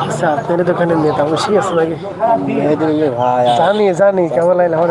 আচ্ছা আপনার দোকানে নেতা বসে আছে নাকি জানি জানি কেমন লাগলে আমার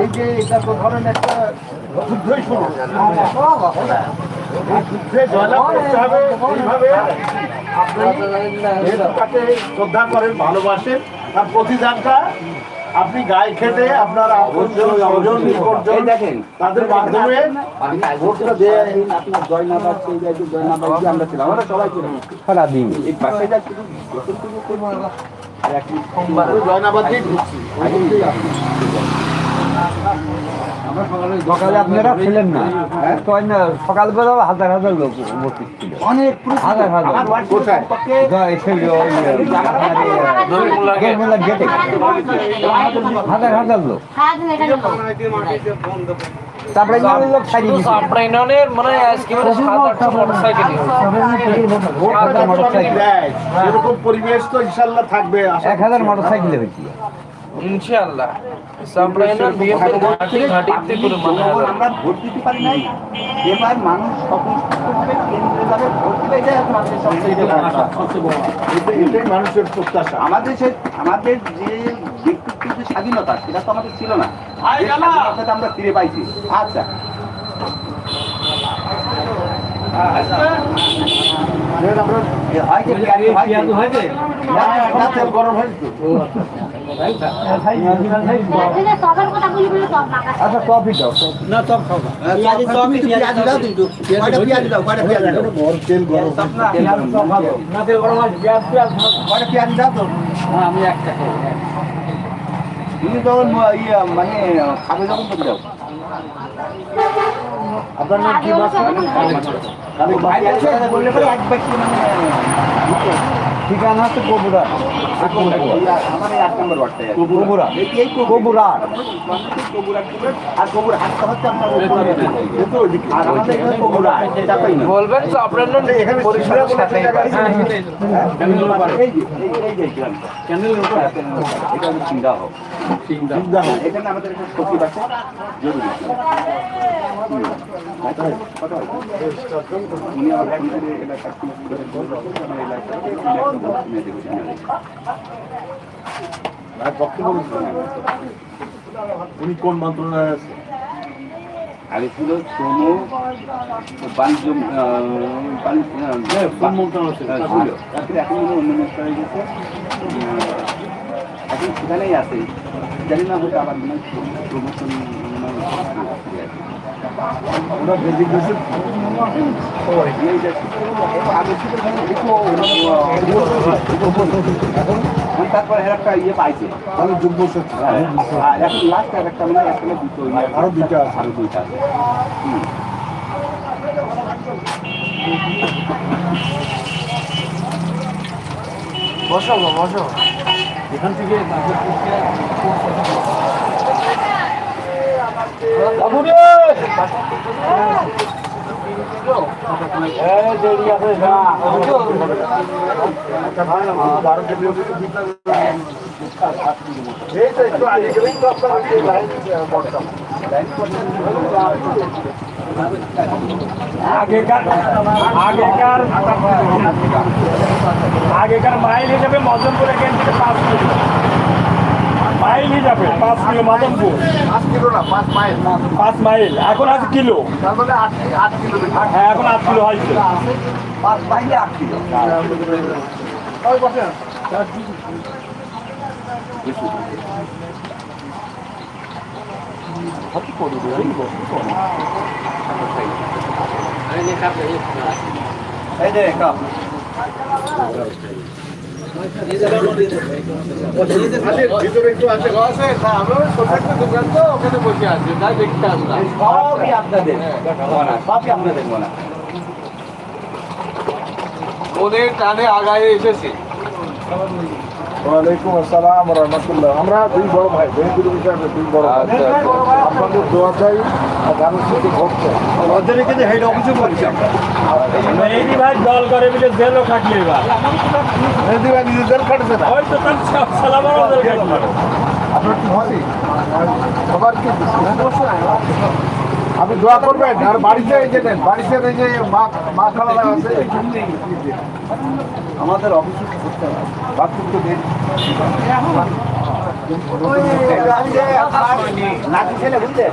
এই যে এটা তো ধরেন একটা যুদ্ধই শুরু। এই যুদ্ধে জয়লাভ করতে হবে এইভাবে। আপনি তাকে শ্রদ্ধা করেন ভালোবাসেন। তার প্রতিদানটা আপনি গায়ে খেতে আপনার দেখেন তাদের মাধ্যমে আমরা ছিলাম আমরা সবাই ছিলাম। সারাদিন এই বাসাটা জয়নাবাদ দিয়ে ঢুকছি। সকালে আপনারা ছিলেন না। তখন সকালবেলা হাজার হাজার লোক উপস্থিত ছিল। অনেক হাজার হাজার হাজার হাজার লোক। তারপরে লোক ছাড়িয়ে দিয়েছে। মানে আজকে মানে মোটরসাইকেল ভোট হাজার যখন মোটরসাইকেল। এরকম পরিবেশ তো ইনশাল্লাহ থাকবে এক হাজার মোটর সাইকেল হয়েছিল ইনশাআল্লাহ। সাপ্রাইনন বিএনপি ঘাটি ঘাটিতে করে মানে আমরা ভোট দিতে পারি নাই। এবার মানুষ সকল কেন্দ্রে যাবে ভোট দিলে এটাই আমাদের সবচেয়ে বড় আশা। এটাই- মানুষের প্রত্যাশা। আমাদের সে আমাদের যে ব্যক্তিত্বের যে স্বাধীনতা সেটা তো আমাদের ছিল না। যে আমরা ফিরে পাইছি। আচ্ছা। আমরা এ হয় পেঁয়াজু হয় যে? না, না, তেল গরম। আচ্ছা কফি দাও বড় তেল গরম কয়টা পেঁয়াজু দাও। তো? আমি একটা তুমি ইয়ে মানে খাবে যখন তুমি দাও আপনার নাম কি? মাছ কালী বললে পরে এক ব্যক্তি মানে ঠিকানা হচ্ছে কবুরা। কবুরা কবুরা কবুরা হাতটা আপনার এখানে বলবেন সিংদাহ। হ্যাঁ, এখানে আমাদের একটা জরুরি হুম। কথা হয়? কথা হয়? উনি কোন মন্ত্রণালয়ে আছে? আগে ছিল শ্রম বাণিজ্য আহ, বাণিজ্য মন্ত্রণালয় ছিল? হ্যাঁ, ছিল। এখন অন্য হয়ে গেছে এখন সেখানেই আছে। জানি না হয়তো আবার মনে প্রমোশন ডেজিগনেশন তারপরে এর একটা ইয়ে পাইছে তাহলে যুগ্ম আর লাস্ট একটা মানে দুটো আরও দুইটা। আরও দুইটা আছে। বসো বসো এখান থেকে বারো কিলোমিটার এই তো একটু আগে গেলেই তো আপনার এই লাইন বর্ষা আগেকার আগেকার আগেকার মাইল হিসাবে মদনপুর এখান থেকে পাঁচ মাইল হিসাবে পাঁচ কিলো মদনপুর পাঁচ কিলো না পাঁচ মাইল। পাঁচ মাইল এখন আছে কিলো? তার মানে আট কিলোমিটার হ্যাঁ এখন আট কিলো হয়েছে পাঁচ বাইরে আট কিলো। এই ভিতরে ওদের টানে আগায় এসেছে ওয়ালাইকুম আসসালাম আমরা দুই বড় ভাই বেহুদুর বিষয়ে দুই বড় ভাই আপনাদের দোয়া চাই সাথে আমরা। মেহেদি ভাই দল করে জেলও খাটলি এবার। মেহেদি ভাই নিজেদের কাটছে না? ওই তো তার সালামারও জেল খাটলি। আপনার কি হয় সবার কি আপনি দোয়া করবেন আর বাড়িতে এই যে নেন বাড়িতে এই যে মা মা খালা আছে আমাদের অফিসে করতে হবে। বাথরুম তো নাতি ছেলে বুঝলেন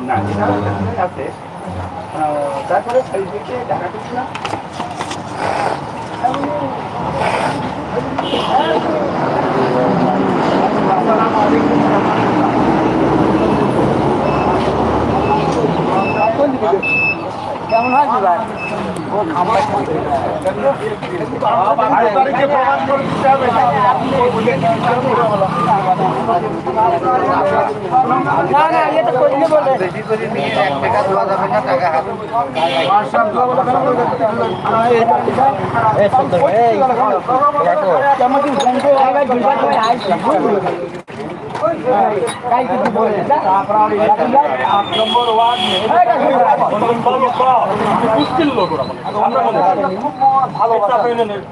না আছে আহ, তারপরে সাইডে ঢাকা করছিলাম। বারো তারিখে প্রমাণ করে দিতে হবে আট নম্বর ওয়ার্ড মুশকিল লোক ওরা বলে। মনে। ভালো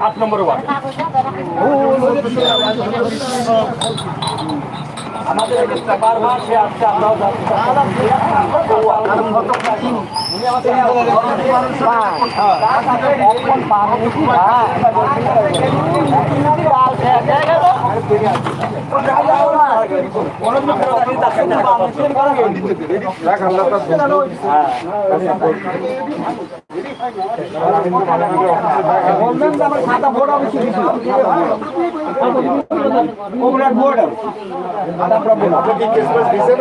আট নম্বর ওয়ার্ড আমাদের বারবার সে আসছে আমরাও দেখ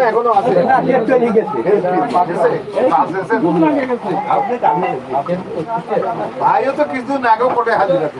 এখনও ভাইও তো কিছুদিন আগেও কোর্টে হাজির আছে।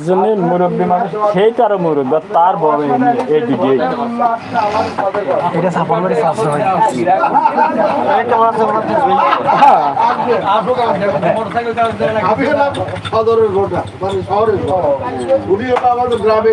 জন্য মুরব্বী মানুষ সেই তারও মুরব্বী আর তার বড় এটা হয়। আমি হলাম সদরের গোটা মানে শহরের আমাদের গ্রামে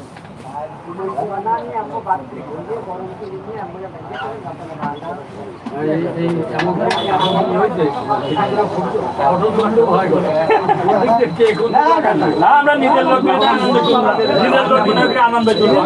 আমরা নিজের লোক নিজের আনন্দ করলাম